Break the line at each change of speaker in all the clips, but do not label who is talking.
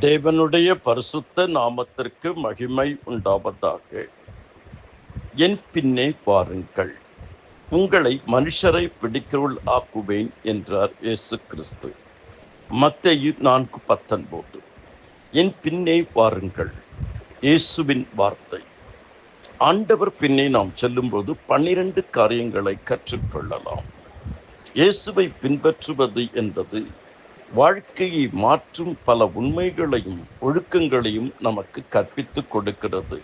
தேவனுடைய பரிசுத்த நாமத்திற்கு மகிமை உண்டாவதாக. என் பின்னே வாருங்கள். உங்களை மனுஷரை பிடிக்கிறவள் ஆக்குவேன் என்றார் இயேசு கிறிஸ்து. மத்தையு நான்கு பத்தொன்பது. என் பின்னே வாருங்கள். இயேசுவின் வார்த்தை. ஆண்டவர் பின்னே நாம் செல்லும்போது பன்னிரண்டு காரியங்களை கற்றுக்கொள்ளலாம். இயேசுவை பின்பற்றுவது என்பது வாழ்க்கையை மாற்றும் பல உண்மைகளையும் ஒழுக்கங்களையும் நமக்கு கற்பித்துக் கொடுக்கிறது.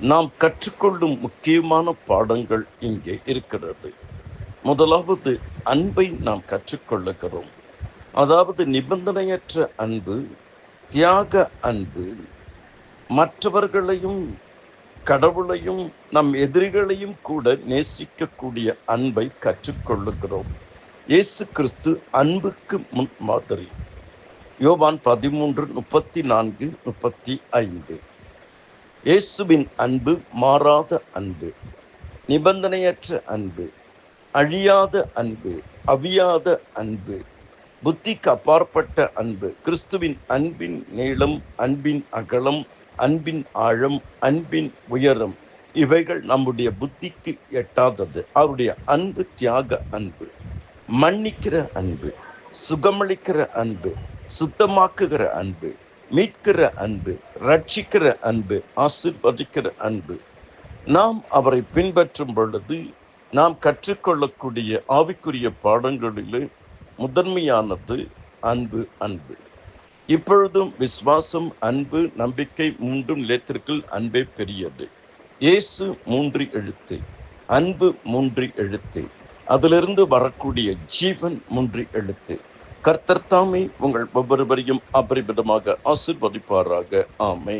நாம் கற்றுக்கொள்ளும் முக்கியமான பாடங்கள் இங்கே இருக்கிறது. முதலாவது அன்பை நாம் கற்றுக்கொள்ளுகிறோம். அதாவது நிபந்தனையற்ற அன்பு தியாக அன்பு மற்றவர்களையும் கடவுளையும் நம் எதிரிகளையும் கூட நேசிக்கக்கூடிய அன்பை கற்றுக்கொள்ளுகிறோம். இயேசு கிறிஸ்து அன்புக்கு முன் மாதிரி யோவான் பதிமூன்று முப்பத்தி நான்கு முப்பத்தி ஐந்து. இயேசுவின் அன்பு மாறாத அன்பு நிபந்தனையற்ற அன்பு அழியாத அன்பு அவியாத அன்பு புத்திக்கு அப்பாற்பட்ட அன்பு கிறிஸ்துவின் அன்பின் நீளம் அன்பின் அகலம் அன்பின் ஆழம் அன்பின் உயரம் இவைகள் நம்முடைய புத்திக்கு எட்டாதது. அவருடைய அன்பு தியாக அன்பு. மன்னிக்கிற அன்பு சுகமளிக்கிற அன்பு சுத்தமாக்குகிற அன்பு மீட்கிற அன்பு ரட்சிக்கிற அன்பு ஆசிர்வதிக்கிற அன்பு. நாம் அவரை பின்பற்றும் பொழுது நாம் கற்றுக்கொள்ளக்கூடிய ஆவிக்குரிய பாடங்களிலே முதன்மையானது அன்பு அன்பு. இப்பொழுதும் விசுவாசம் அன்பு நம்பிக்கை மூன்றும் லேத்திற்குள் அன்பே பெரியது. இயேசு மூன்று எழுத்து அன்பு மூன்று எழுத்து. அதிலிருந்து வரக்கூடிய ஜீவன் முன்றி எழுத்து. கர்த்தர் தாமே உங்கள் ஒவ்வொருவரையும் அபரிமிதமாக ஆசிர்வதிப்பாராக. ஆமை